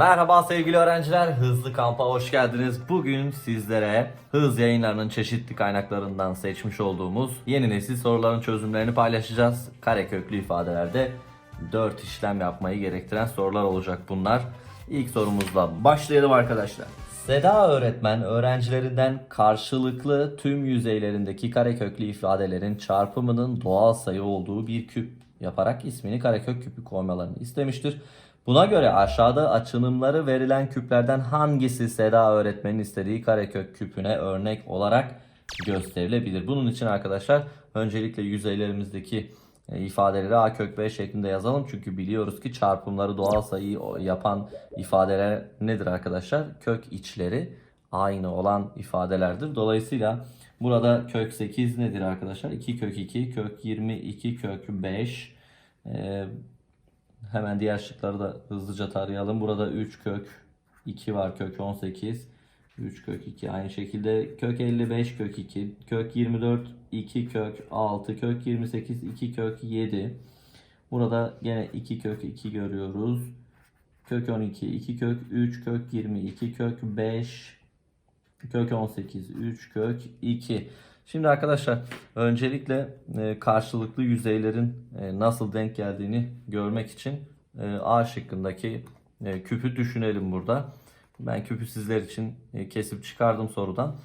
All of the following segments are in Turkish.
Merhaba sevgili öğrenciler, Hızlı Kamp'a hoş geldiniz. Bugün sizlere hız yayınlarının çeşitli kaynaklarından seçmiş olduğumuz yeni nesil soruların çözümlerini paylaşacağız. Kareköklü ifadelerde 4 işlem yapmayı gerektiren sorular olacak bunlar. İlk sorumuzla başlayalım arkadaşlar. Seda öğretmen öğrencilerinden karşılıklı tüm yüzeylerindeki kareköklü ifadelerin çarpımının doğal sayı olduğu bir küp yaparak ismini karekök küpü koymalarını istemiştir. Buna göre aşağıda açınımları verilen küplerden hangisi Seda öğretmenin istediği karekök küpüne örnek olarak gösterilebilir? Bunun için arkadaşlar öncelikle yüzeylerimizdeki e, ifadeleri a kök b şeklinde yazalım. Çünkü biliyoruz ki çarpımları doğal sayı yapan ifadeler nedir arkadaşlar? Kök içleri aynı olan ifadelerdir. Dolayısıyla burada kök 8 nedir arkadaşlar? 2 kök 2, kök 22, kök 5. Hemen diğer şıkları da hızlıca tarayalım. Burada 3 kök 2 var, kök 18. 3 kök 2 aynı şekilde kök 55 kök 2 kök 24 2 kök 6 kök 28 2 kök 7 burada yine 2 kök 2 görüyoruz kök 12 2 kök 3 kök 22 kök 5 kök 18 3 kök 2 Şimdi arkadaşlar öncelikle e, karşılıklı yüzeylerin e, nasıl denk geldiğini görmek için e, A şıkkındaki küpü düşünelim burada. Ben küpü sizler için kesip çıkardım sorudan.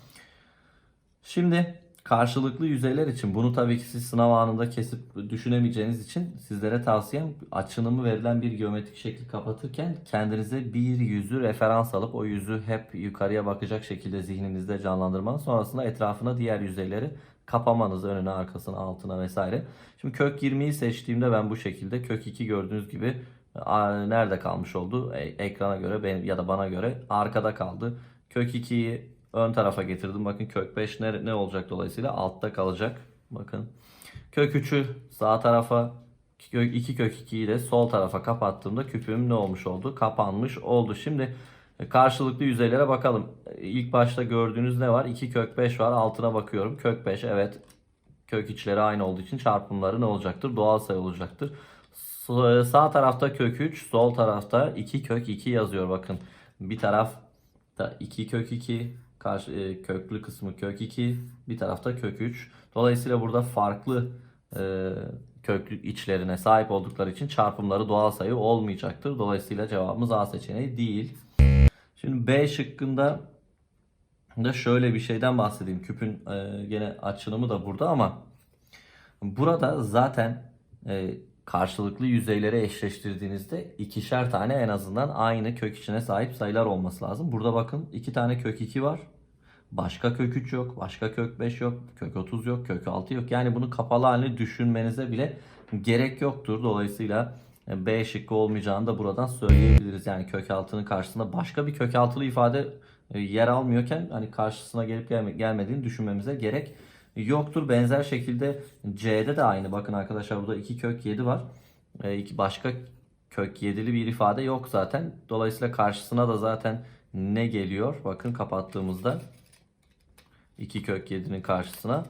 Şimdi karşılıklı yüzeyler için bunu tabii ki siz sınav anında kesip düşünemeyeceğiniz için sizlere tavsiyem açınımı verilen bir geometrik şekli kapatırken kendinize bir yüzü referans alıp o yüzü hep yukarıya bakacak şekilde zihninizde canlandırmanız sonrasında etrafına diğer yüzeyleri kapamanız önüne arkasına altına vesaire. Şimdi kök 20'yi seçtiğimde ben bu şekilde kök 2 gördüğünüz gibi nerede kalmış oldu? E, ekrana göre ya da bana göre arkada kaldı. Kök 2'yi ön tarafa getirdim. Bakın kök 5 ne, ne olacak dolayısıyla altta kalacak. Bakın. Kök 3'ü sağ tarafa kök 2 kök 2'yi de sol tarafa kapattığımda küpüm ne olmuş oldu? Kapanmış oldu. Şimdi e, karşılıklı yüzeylere bakalım. E, İlk başta gördüğünüz ne var? 2 kök 5 var. Altına bakıyorum. Kök 5 evet. Kök içleri aynı olduğu için çarpımları ne olacaktır? Doğal sayı olacaktır. Sa- Sağ tarafta kök 3, sol tarafta 2 kök 2 yazıyor bakın. Bir tarafta 2 kök 2, karşı e, köklü kısmı kök 2, bir tarafta kök 3. Dolayısıyla burada farklı e, köklü içlerine sahip oldukları için çarpımları doğal sayı olmayacaktır. Dolayısıyla cevabımız A seçeneği değil. Şimdi B şıkkında da şöyle bir şeyden bahsedeyim. Küpün e, gene açılımı da burada ama burada zaten e, karşılıklı yüzeyleri eşleştirdiğinizde ikişer tane en azından aynı kök içine sahip sayılar olması lazım. Burada bakın iki tane kök 2 var. Başka kök 3 yok, başka kök 5 yok, kök 30 yok, kök 6 yok. Yani bunu kapalı halini düşünmenize bile gerek yoktur. Dolayısıyla e, B şıkkı olmayacağını da buradan söyleyebiliriz. Yani kök 6'nın karşısında başka bir kök 6'lı ifade e, yer almıyorken hani karşısına gelip gelme- gelmediğini düşünmemize gerek yoktur. Benzer şekilde C'de de aynı. Bakın arkadaşlar burada 2 kök 7 var. E, iki başka kök 7'li bir ifade yok zaten. Dolayısıyla karşısına da zaten ne geliyor? Bakın kapattığımızda 2 kök 7'nin karşısına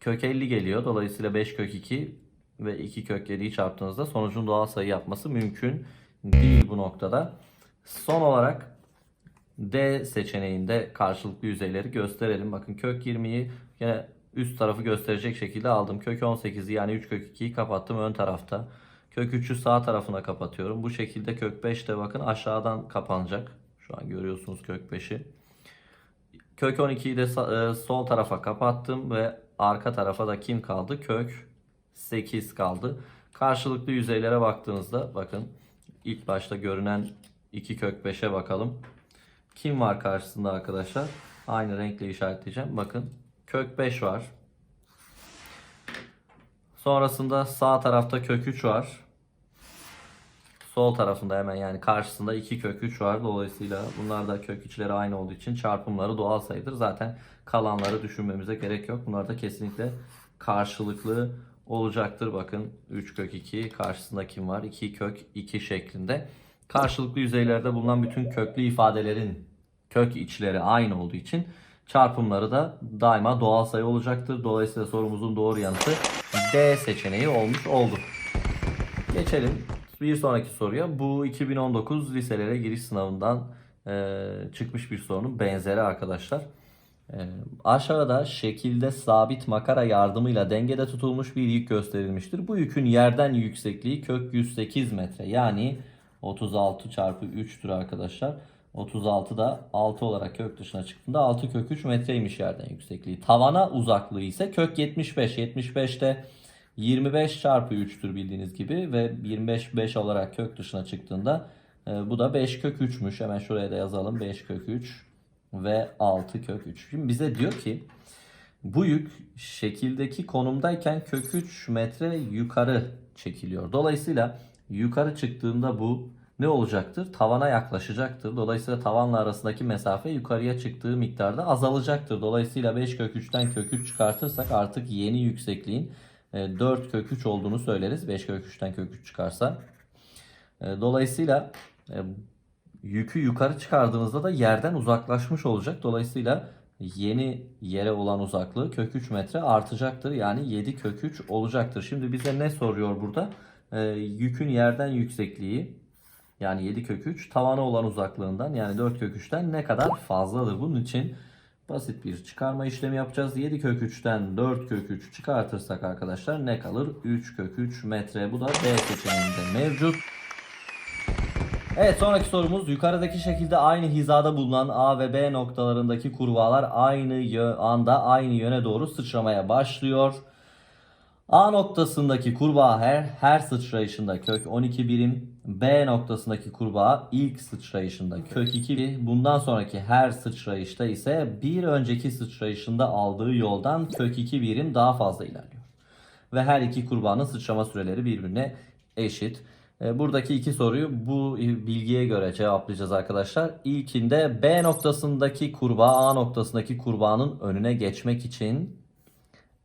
kök 50 geliyor. Dolayısıyla 5 kök 2 ve 2 kök 7'yi çarptığınızda sonucun doğal sayı yapması mümkün değil bu noktada. Son olarak D seçeneğinde karşılıklı yüzeyleri gösterelim. Bakın kök 20'yi yine üst tarafı gösterecek şekilde aldım. Kök 18'i yani 3 kök 2'yi kapattım ön tarafta. Kök 3'ü sağ tarafına kapatıyorum. Bu şekilde kök 5 de bakın aşağıdan kapanacak. Şu an görüyorsunuz kök 5'i. Kök 12'yi de e, sol tarafa kapattım ve arka tarafa da kim kaldı? Kök 8 kaldı. Karşılıklı yüzeylere baktığınızda bakın ilk başta görünen 2 kök 5'e bakalım. Kim var karşısında arkadaşlar? Aynı renkle işaretleyeceğim. Bakın kök 5 var. Sonrasında sağ tarafta kök 3 var. Sol tarafında hemen yani karşısında 2 kök 3 var. Dolayısıyla bunlar da kök içleri aynı olduğu için çarpımları doğal sayıdır. Zaten kalanları düşünmemize gerek yok. Bunlar da kesinlikle karşılıklı olacaktır. Bakın 3 kök 2 karşısında kim var? 2 kök 2 şeklinde. Karşılıklı yüzeylerde bulunan bütün köklü ifadelerin kök içleri aynı olduğu için çarpımları da daima doğal sayı olacaktır. Dolayısıyla sorumuzun doğru yanıtı D seçeneği olmuş oldu. Geçelim Bir sonraki soruya bu 2019 liselere giriş sınavından e, çıkmış bir sorunun benzeri arkadaşlar. E, aşağıda şekilde sabit makara yardımıyla dengede tutulmuş bir yük gösterilmiştir. Bu yükün yerden yüksekliği kök 108 metre yani 36 çarpı 3'tür arkadaşlar. 36 da 6 olarak kök dışına çıktığında 6 kök 3 metreymiş yerden yüksekliği. Tavana uzaklığı ise kök 75. 75 de 25 çarpı 3'tür bildiğiniz gibi ve 25 5 olarak kök dışına çıktığında e, bu da 5 kök 3'müş. Hemen şuraya da yazalım. 5 kök 3 ve 6 kök 3. Şimdi bize diyor ki bu yük şekildeki konumdayken kök 3 metre yukarı çekiliyor. Dolayısıyla yukarı çıktığında bu ne olacaktır? Tavana yaklaşacaktır. Dolayısıyla tavanla arasındaki mesafe yukarıya çıktığı miktarda azalacaktır. Dolayısıyla 5 kök 3'ten kök 3 çıkartırsak artık yeni yüksekliğin 4 kök 3 olduğunu söyleriz. 5 kök 3'ten kök 3 çıkarsa. E, Dolayısıyla e, yükü yukarı çıkardığınızda da yerden uzaklaşmış olacak. Dolayısıyla yeni yere olan uzaklığı kök 3 metre artacaktır. Yani 7 kök 3 olacaktır. Şimdi bize ne soruyor burada? E, yükün yerden yüksekliği yani 7 kök 3 tavana olan uzaklığından yani 4 kök 3'ten ne kadar fazladır? Bunun için basit bir çıkarma işlemi yapacağız. 7 kök 3'ten 4 kök 3 çıkartırsak arkadaşlar ne kalır? 3 kök 3 metre. Bu da D seçeneğinde mevcut. Evet sonraki sorumuz yukarıdaki şekilde aynı hizada bulunan A ve B noktalarındaki kurbalar aynı anda aynı yöne doğru sıçramaya başlıyor. A noktasındaki kurbağa her her sıçrayışında kök 12 birim, B noktasındaki kurbağa ilk sıçrayışında kök 2 birim, bundan sonraki her sıçrayışta ise bir önceki sıçrayışında aldığı yoldan kök 2 birim daha fazla ilerliyor. Ve her iki kurbağanın sıçrama süreleri birbirine eşit. E, Buradaki iki soruyu bu bilgiye göre cevaplayacağız arkadaşlar. İlkinde B noktasındaki kurbağa A noktasındaki kurbağanın önüne geçmek için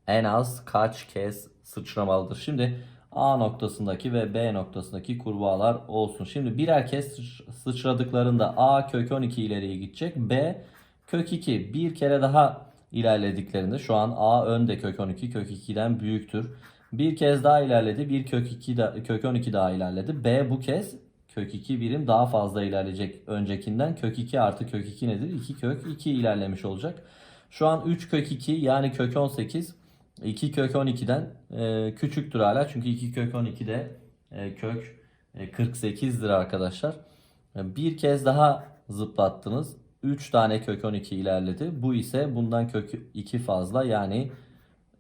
en az kaç kez sıçramalıdır? Şimdi A noktasındaki ve B noktasındaki kurbağalar olsun. Şimdi birer kez sıç- sıçradıklarında A kök 12 ileriye gidecek. B kök 2 bir kere daha ilerlediklerinde şu an A önde kök 12 kök 2'den büyüktür. Bir kez daha ilerledi. Bir kök 2 da, kök 12 daha ilerledi. B bu kez kök 2 birim daha fazla ilerleyecek öncekinden. Kök 2 artı kök 2 nedir? 2 kök 2 ilerlemiş olacak. Şu an 3 kök 2 yani kök 18 2 kök 12'den e, küçüktür hala. Çünkü 2 kök 12 de e, kök e, 48'dir arkadaşlar. E, Bir kez daha zıplattınız. 3 tane kök 12 ilerledi. Bu ise bundan kök 2 fazla yani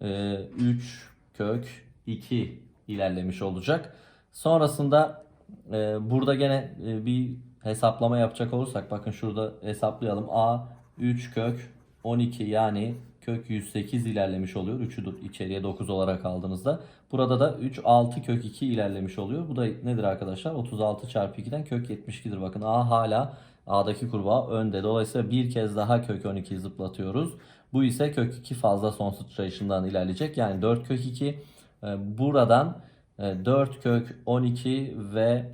e, 3 kök 2 ilerlemiş olacak. Sonrasında e, burada gene e, bir hesaplama yapacak olursak bakın şurada hesaplayalım. A 3 kök 12 yani kök 108 ilerlemiş oluyor. 3'ü de içeriye 9 olarak aldığınızda. Burada da 3 6 kök 2 ilerlemiş oluyor. Bu da nedir arkadaşlar? 36 çarpı 2'den kök 72'dir. Bakın A hala A'daki kurbağa önde. Dolayısıyla bir kez daha kök 12 zıplatıyoruz. Bu ise kök 2 fazla son sıçrayışından ilerleyecek. Yani 4 kök 2 e, buradan e, 4 kök 12 ve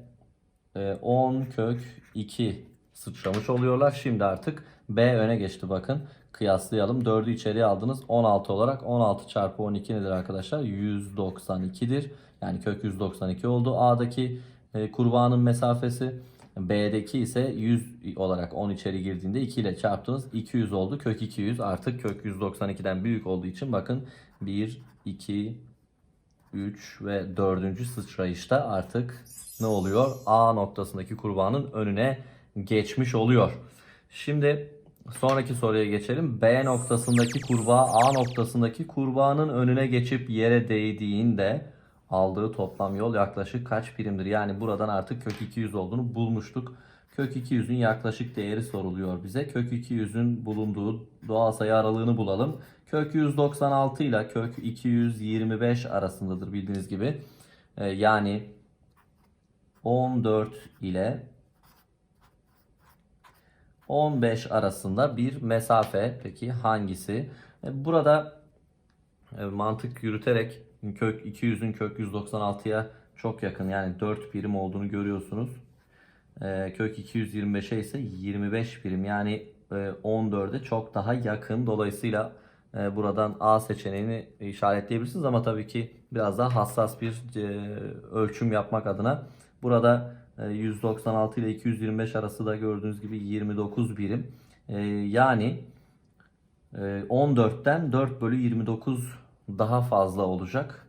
e, 10 kök 2 sıçramış oluyorlar. Şimdi artık B öne geçti bakın. Kıyaslayalım. 4'ü içeriye aldınız. 16 olarak 16 çarpı 12 nedir arkadaşlar? 192'dir. Yani kök 192 oldu. A'daki e, kurbağanın mesafesi B'deki ise 100 olarak 10 içeri girdiğinde 2 ile çarptınız. 200 oldu. Kök 200 artık kök 192'den büyük olduğu için bakın 1, 2, 3 ve 4. sıçrayışta artık ne oluyor? A noktasındaki kurbağanın önüne geçmiş oluyor. Şimdi sonraki soruya geçelim. B noktasındaki kurbağa A noktasındaki kurbağanın önüne geçip yere değdiğinde aldığı toplam yol yaklaşık kaç birimdir? Yani buradan artık kök 200 olduğunu bulmuştuk. Kök 200'ün yaklaşık değeri soruluyor bize. Kök 200'ün bulunduğu doğal sayı aralığını bulalım. Kök 196 ile kök 225 arasındadır bildiğiniz gibi. Ee, yani 14 ile 15 arasında bir mesafe. Peki hangisi? E, Burada e, mantık yürüterek kök 200'ün kök 196'ya çok yakın yani 4 birim olduğunu görüyorsunuz. E, Kök 225'e ise 25 birim yani e, 14'e çok daha yakın. Dolayısıyla buradan A seçeneğini işaretleyebilirsiniz ama tabii ki biraz daha hassas bir ölçüm yapmak adına Burada 196 ile 225 arası da gördüğünüz gibi 29 birim. E, yani e, 14'ten 4 bölü 29 daha fazla olacak.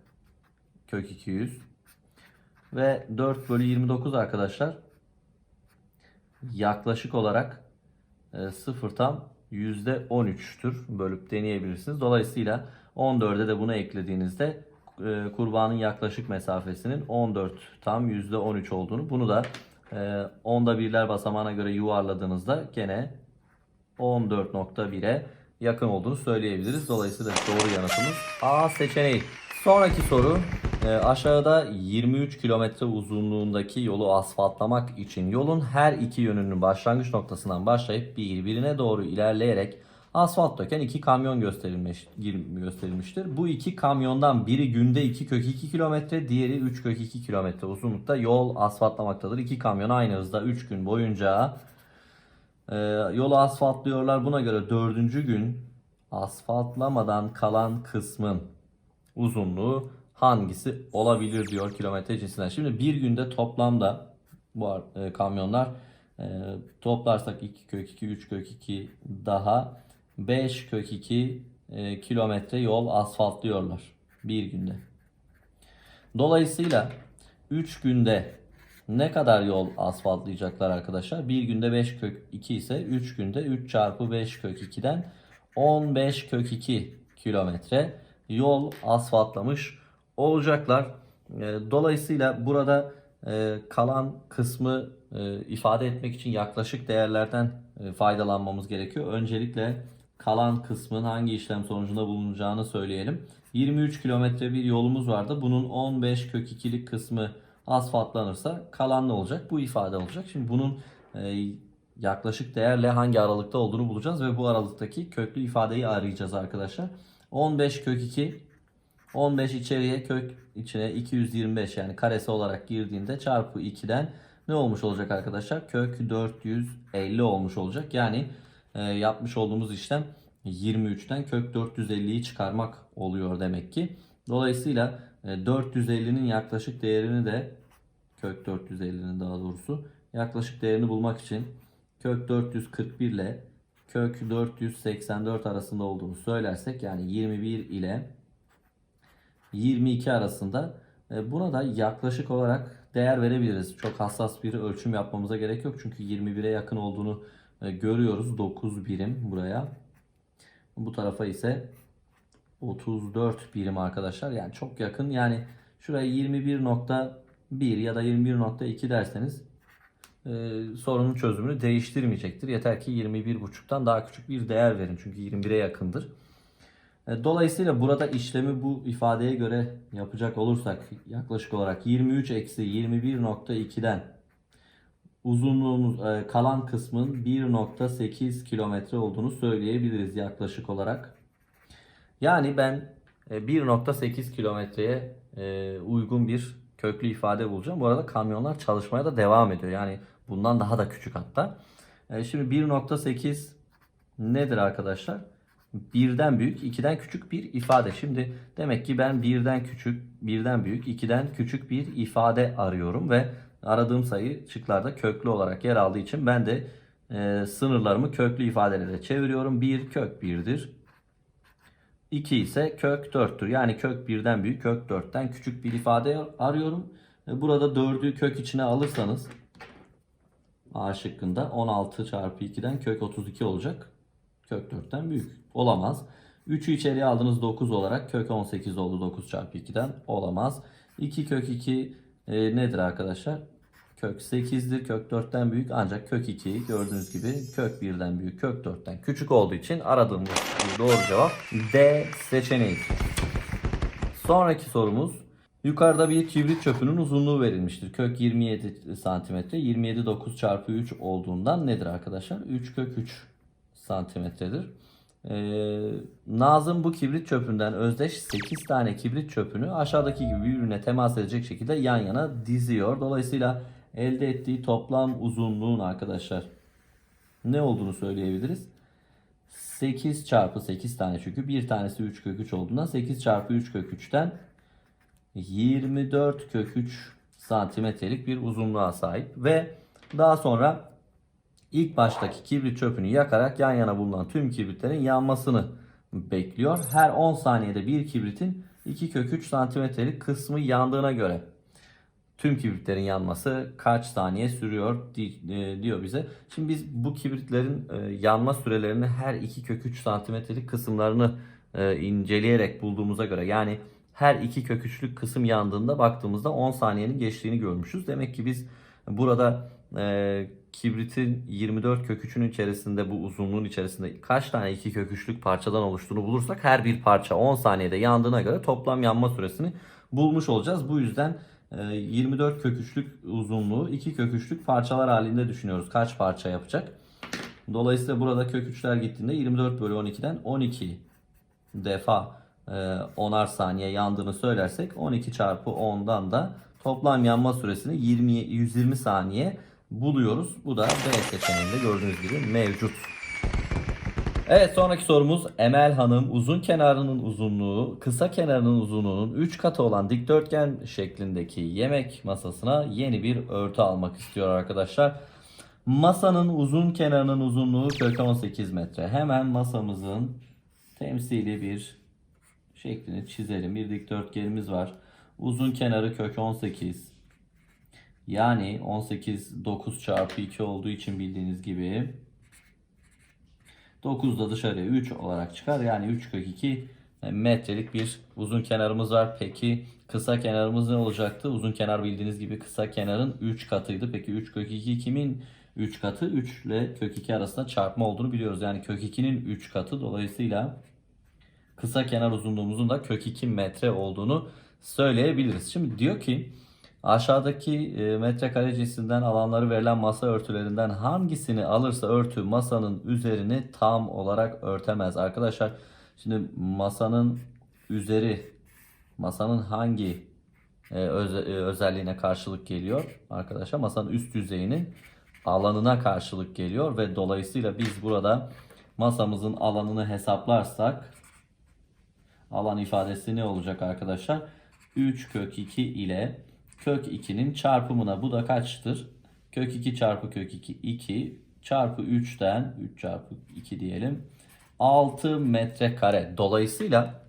Kök 200. Ve 4 bölü 29 arkadaşlar yaklaşık olarak e, 0 tam %13'tür. Bölüp deneyebilirsiniz. Dolayısıyla 14'e de bunu eklediğinizde e, kurbanın yaklaşık mesafesinin 14 tam %13 olduğunu bunu da e, onda birler basamağına göre yuvarladığınızda gene 14.1'e yakın olduğunu söyleyebiliriz. Dolayısıyla doğru yanıtımız A seçeneği. Sonraki soru e, aşağıda 23 kilometre uzunluğundaki yolu asfaltlamak için yolun her iki yönünün başlangıç noktasından başlayıp birbirine doğru ilerleyerek asfalt döken iki kamyon gösterilmiş, gösterilmiştir. Bu iki kamyondan biri günde 2 kök 2 kilometre, diğeri 3 kök 2 kilometre uzunlukta yol asfaltlamaktadır. İki kamyon aynı hızda 3 gün boyunca ee, yolu asfaltlıyorlar. Buna göre dördüncü gün asfaltlamadan kalan kısmın uzunluğu hangisi olabilir diyor kilometre cinsinden. Şimdi bir günde toplamda bu e, kamyonlar e, toplarsak 2 kök 2, 3 kök 2 daha 5 kök 2 e, kilometre yol asfaltlıyorlar bir günde. Dolayısıyla 3 günde ne kadar yol asfaltlayacaklar arkadaşlar? Bir günde 5 kök 2 ise 3 günde 3 çarpı 5 kök 2'den 15 kök 2 kilometre yol asfaltlamış olacaklar. E, Dolayısıyla burada e, kalan kısmı ifade etmek için yaklaşık değerlerden faydalanmamız gerekiyor. Öncelikle kalan kısmın hangi işlem sonucunda bulunacağını söyleyelim. 23 kilometre bir yolumuz vardı. Bunun 15 kök 2'lik kısmı asfaltlanırsa kalan ne olacak? Bu ifade olacak. Şimdi bunun e, yaklaşık değerle hangi aralıkta olduğunu bulacağız ve bu aralıktaki köklü ifadeyi arayacağız arkadaşlar. 15 kök 2 15 içeriye kök içine 225 yani karesi olarak girdiğinde çarpı 2'den ne olmuş olacak arkadaşlar? Kök 450 olmuş olacak. Yani yapmış olduğumuz işlem 23'ten kök 450'yi çıkarmak oluyor demek ki. Dolayısıyla e, 450'nin yaklaşık değerini de kök 450'nin daha doğrusu yaklaşık değerini bulmak için kök 441 ile kök 484 arasında olduğunu söylersek yani 21 ile 22 arasında e, buna da yaklaşık olarak değer verebiliriz. Çok hassas bir ölçüm yapmamıza gerek yok. Çünkü 21'e yakın olduğunu e, görüyoruz. 9 birim buraya. Bu tarafa ise 34 birim arkadaşlar. Yani çok yakın. Yani şuraya 21.1 ya da 21.2 derseniz e, sorunun çözümünü değiştirmeyecektir. Yeter ki 21.5'tan daha küçük bir değer verin. Çünkü 21'e yakındır. E, Dolayısıyla burada işlemi bu ifadeye göre yapacak olursak yaklaşık olarak 23 eksi 21.2'den uzunluğumuz e, kalan kısmın 1.8 kilometre olduğunu söyleyebiliriz yaklaşık olarak. Yani ben e, 1.8 kilometreye e, uygun bir köklü ifade bulacağım. Bu arada kamyonlar çalışmaya da devam ediyor. Yani bundan daha da küçük hatta. E, Şimdi 1.8 nedir arkadaşlar? Birden büyük, 2'den küçük bir ifade. Şimdi demek ki ben birden küçük, birden büyük, 2'den küçük bir ifade arıyorum ve aradığım sayı şıklarda köklü olarak yer aldığı için ben de e, sınırlarımı köklü ifadelere çeviriyorum. 1 kök 1'dir. 2 ise kök 4'tür. Yani kök 1'den büyük, kök 4'ten küçük bir ifade arıyorum. E, Burada 4'ü kök içine alırsanız A şıkkında 16 çarpı 2'den kök 32 olacak. Kök 4'ten büyük. Olamaz. 3'ü içeriye aldınız 9 olarak kök 18 oldu 9 çarpı 2'den. Olamaz. 2 kök 2 e, nedir arkadaşlar? Kök 8'dir. Kök 4'ten büyük ancak kök 2 gördüğünüz gibi kök 1'den büyük kök 4'ten küçük olduğu için aradığımız doğru cevap D seçeneği. Sonraki sorumuz Yukarıda bir kibrit çöpünün uzunluğu verilmiştir. Kök 27 santimetre. 27 9 çarpı 3 olduğundan nedir arkadaşlar? 3 kök 3 santimetredir. Ee, Nazım bu kibrit çöpünden özdeş 8 tane kibrit çöpünü aşağıdaki gibi birbirine temas edecek şekilde yan yana diziyor. Dolayısıyla elde ettiği toplam uzunluğun arkadaşlar ne olduğunu söyleyebiliriz. 8 çarpı 8 tane çünkü bir tanesi 3 kök 3 olduğundan 8 çarpı 3 kök 3'ten 24 kök 3 santimetrelik bir uzunluğa sahip ve daha sonra ilk baştaki kibrit çöpünü yakarak yan yana bulunan tüm kibritlerin yanmasını bekliyor. Her 10 saniyede bir kibritin 2 kök 3 santimetrelik kısmı yandığına göre tüm kibritlerin yanması kaç saniye sürüyor e, diyor bize. Şimdi biz bu kibritlerin e, yanma sürelerini her 2 kök 3 santimetrelik kısımlarını e, inceleyerek bulduğumuza göre yani her 2 kök 3'lük kısım yandığında baktığımızda 10 saniyenin geçtiğini görmüşüz. Demek ki biz burada kibritin 24 kök 3'ün içerisinde bu uzunluğun içerisinde kaç tane 2 kök 3'lük parçadan oluştuğunu bulursak her bir parça 10 saniyede yandığına göre toplam yanma süresini bulmuş olacağız. Bu yüzden 24 kök 3'lük uzunluğu 2 kök 3'lük parçalar halinde düşünüyoruz. Kaç parça yapacak? Dolayısıyla burada kök 3'ler gittiğinde 24 bölü 12'den 12 defa e, 10'ar saniye yandığını söylersek 12 çarpı 10'dan da toplam yanma süresini 20 120 saniye buluyoruz. Bu da B seçeneğinde gördüğünüz gibi mevcut. Evet sonraki sorumuz Emel Hanım uzun kenarının uzunluğu kısa kenarının uzunluğunun 3 katı olan dikdörtgen şeklindeki yemek masasına yeni bir örtü almak istiyor arkadaşlar. Masanın uzun kenarının uzunluğu kök 18 metre. Hemen masamızın temsili bir şeklini çizelim. Bir dikdörtgenimiz var. Uzun kenarı kök 18. Yani 18 9 çarpı 2 olduğu için bildiğiniz gibi 9 da dışarıya 3 olarak çıkar. Yani 3 kök 2 metrelik bir uzun kenarımız var. Peki kısa kenarımız ne olacaktı? Uzun kenar bildiğiniz gibi kısa kenarın 3 katıydı. Peki 3 kök 2 kimin 3 katı? 3 ile kök 2 arasında çarpma olduğunu biliyoruz. Yani kök 2'nin 3 katı. Dolayısıyla kısa kenar uzunluğumuzun da kök 2 metre olduğunu söyleyebiliriz. Şimdi diyor ki aşağıdaki e, metrekare cinsinden alanları verilen masa örtülerinden hangisini alırsa örtü masanın üzerini tam olarak örtemez. Arkadaşlar şimdi masanın üzeri masanın hangi e, öze- e, özelliğine karşılık geliyor? Arkadaşlar masanın üst yüzeyinin alanına karşılık geliyor ve dolayısıyla biz burada masamızın alanını hesaplarsak alan ifadesi ne olacak arkadaşlar? 3 kök 2 ile kök 2'nin çarpımına bu da kaçtır? Kök 2 çarpı kök 2 2 çarpı 3'ten 3 çarpı 2 diyelim 6 metrekare. Dolayısıyla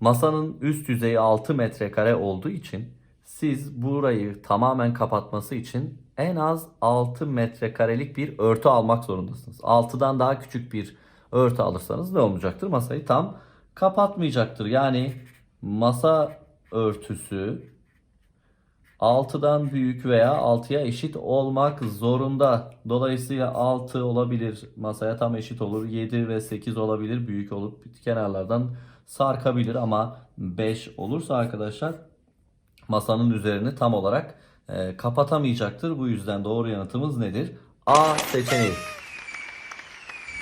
masanın üst yüzeyi 6 metrekare olduğu için siz burayı tamamen kapatması için en az 6 metrekarelik bir örtü almak zorundasınız. 6'dan daha küçük bir örtü alırsanız ne olmayacaktır? Masayı tam kapatmayacaktır. Yani masa örtüsü 6'dan büyük veya 6'ya eşit olmak zorunda. Dolayısıyla 6 olabilir. Masaya tam eşit olur. 7 ve 8 olabilir. Büyük olup kenarlardan sarkabilir ama 5 olursa arkadaşlar masanın üzerini tam olarak e, kapatamayacaktır. Bu yüzden doğru yanıtımız nedir? A seçeneği.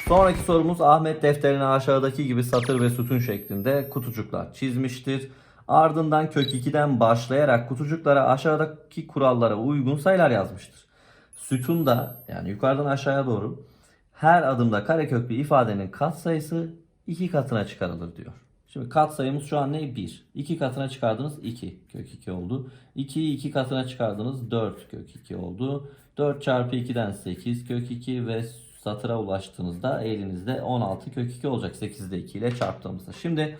Sonraki sorumuz Ahmet defterine aşağıdaki gibi satır ve sütun şeklinde kutucuklar çizmiştir. Ardından kök 2'den başlayarak kutucuklara aşağıdaki kurallara uygun sayılar yazmıştır. Sütunda yani yukarıdan aşağıya doğru her adımda kareköklü ifadenin katsayısı 2 katına çıkarılır diyor. Şimdi katsayımız şu an ne? 1. 2 katına çıkardınız 2 kök 2 oldu. 2'yi 2 katına çıkardınız 4 kök 2 oldu. 4 çarpı 2'den 8 kök 2 ve satıra ulaştığınızda elinizde 16 kök 2 olacak 8'de 2 ile çarptığımızda. Şimdi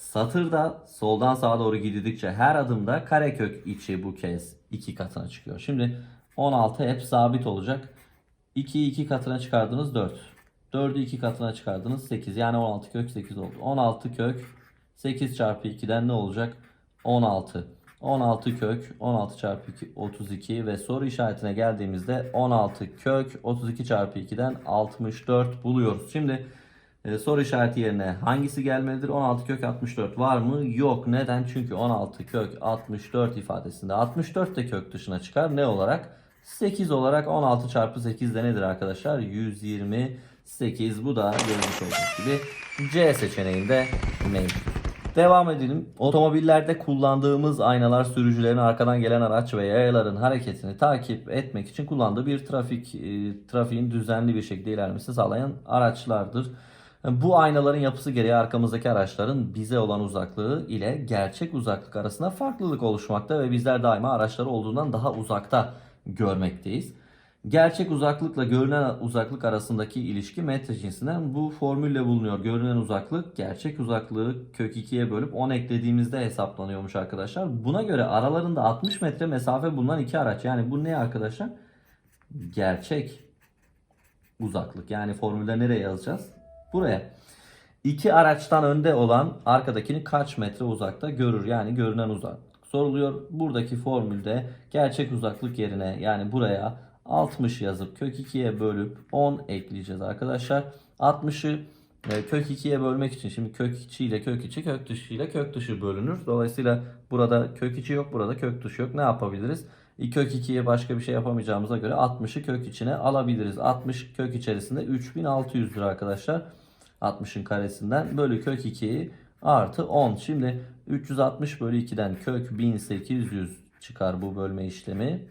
satırda soldan sağa doğru gidildikçe her adımda karekök içi bu kez 2 katına çıkıyor. Şimdi 16 hep sabit olacak. 2'yi 2 katına çıkardınız 4. 4'ü 2 katına çıkardınız 8. Yani 16 kök 8 oldu. 16 kök 8 çarpı 2'den ne olacak? 16. 16 kök 16 çarpı 2 32 ve soru işaretine geldiğimizde 16 kök 32 çarpı 2'den 64 buluyoruz. Şimdi e, soru işareti yerine hangisi gelmelidir? 16 kök 64 var mı? Yok. Neden? Çünkü 16 kök 64 ifadesinde 64 de kök dışına çıkar. Ne olarak? 8 olarak 16 çarpı 8 de nedir arkadaşlar? 128. Bu da görmüş olduğunuz gibi C seçeneğinde mevcut. Devam edelim. Otomobillerde kullandığımız aynalar sürücülerin arkadan gelen araç ve yayaların hareketini takip etmek için kullandığı bir trafik e, trafiğin düzenli bir şekilde ilerlemesini sağlayan araçlardır. Bu aynaların yapısı gereği arkamızdaki araçların bize olan uzaklığı ile gerçek uzaklık arasında farklılık oluşmakta ve bizler daima araçları olduğundan daha uzakta görmekteyiz. Gerçek uzaklıkla görünen uzaklık arasındaki ilişki metre cinsinden bu formülle bulunuyor. Görünen uzaklık gerçek uzaklığı kök 2'ye bölüp 10 eklediğimizde hesaplanıyormuş arkadaşlar. Buna göre aralarında 60 metre mesafe bulunan iki araç. Yani bu ne arkadaşlar? Gerçek uzaklık. Yani formülde nereye yazacağız? Buraya. İki araçtan önde olan arkadakini kaç metre uzakta görür? Yani görünen uzaklık soruluyor. Buradaki formülde gerçek uzaklık yerine yani buraya 60 yazıp kök 2'ye bölüp 10 ekleyeceğiz arkadaşlar. 60'ı e, kök 2'ye bölmek için şimdi kök içi ile kök içi kök dışı ile kök dışı bölünür. Dolayısıyla burada kök içi yok burada kök dışı yok. Ne yapabiliriz? Kök 2'ye başka bir şey yapamayacağımıza göre 60'ı kök içine alabiliriz. 60 kök içerisinde 3600'dür arkadaşlar. 60'ın karesinden bölü kök 2'yi artı 10. Şimdi 360 bölü 2'den kök 1800 çıkar bu bölme işlemi.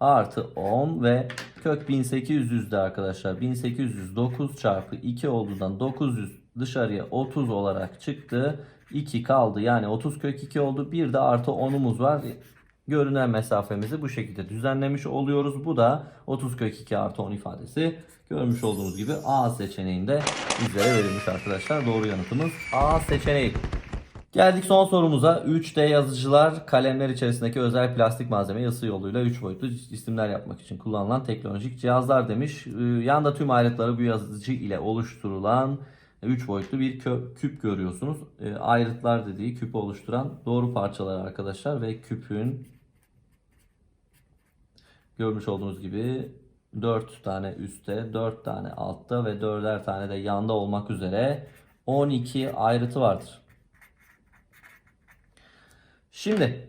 Artı 10 ve kök 1800'de arkadaşlar 1809 çarpı 2 olduğundan 900 dışarıya 30 olarak çıktı. 2 kaldı yani 30 kök 2 oldu. Bir de artı 10'umuz var. Görünen mesafemizi bu şekilde düzenlemiş oluyoruz. Bu da 30 kök 2 artı 10 ifadesi. Görmüş olduğunuz gibi A seçeneğinde bizlere verilmiş arkadaşlar. Doğru yanıtımız A seçeneği. Geldik son sorumuza. 3D yazıcılar kalemler içerisindeki özel plastik malzemeyi ısı yoluyla 3 boyutlu cisimler yapmak için kullanılan teknolojik cihazlar demiş. Ee, Yanda tüm ayrıtları bu yazıcı ile oluşturulan 3 boyutlu bir kö- küp görüyorsunuz. Ee, Ayrıtlar dediği küpü oluşturan doğru parçalar arkadaşlar ve küpün görmüş olduğunuz gibi 4 tane üstte, 4 tane altta ve 4'er tane de yanda olmak üzere 12 ayrıtı vardır. Şimdi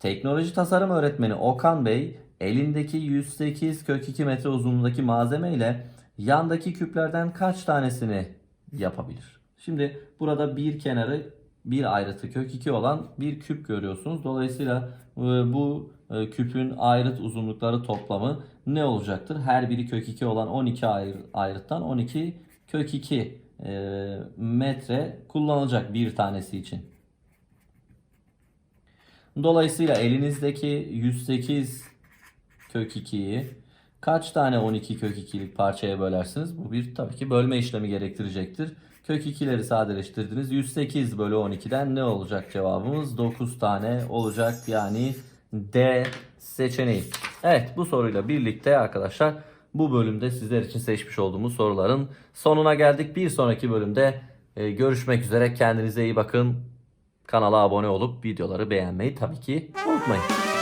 teknoloji tasarım öğretmeni Okan Bey elindeki 108 kök 2 metre uzunluğundaki malzeme ile yandaki küplerden kaç tanesini yapabilir? Şimdi burada bir kenarı bir ayrıtı kök 2 olan bir küp görüyorsunuz. Dolayısıyla e, bu küpün ayrıt uzunlukları toplamı ne olacaktır? Her biri kök 2 olan 12 ayrı- ayrıttan 12 kök 2 e, metre kullanılacak bir tanesi için. Dolayısıyla elinizdeki 108 kök 2'yi kaç tane 12 kök 2'lik parçaya bölersiniz? Bu bir tabii ki bölme işlemi gerektirecektir. Kök 2'leri sadeleştirdiniz. 108 bölü 12'den ne olacak cevabımız? 9 tane olacak. Yani D seçeneği. Evet bu soruyla birlikte arkadaşlar bu bölümde sizler için seçmiş olduğumuz soruların sonuna geldik. Bir sonraki bölümde e, görüşmek üzere. Kendinize iyi bakın. Kanala abone olup videoları beğenmeyi tabii ki unutmayın.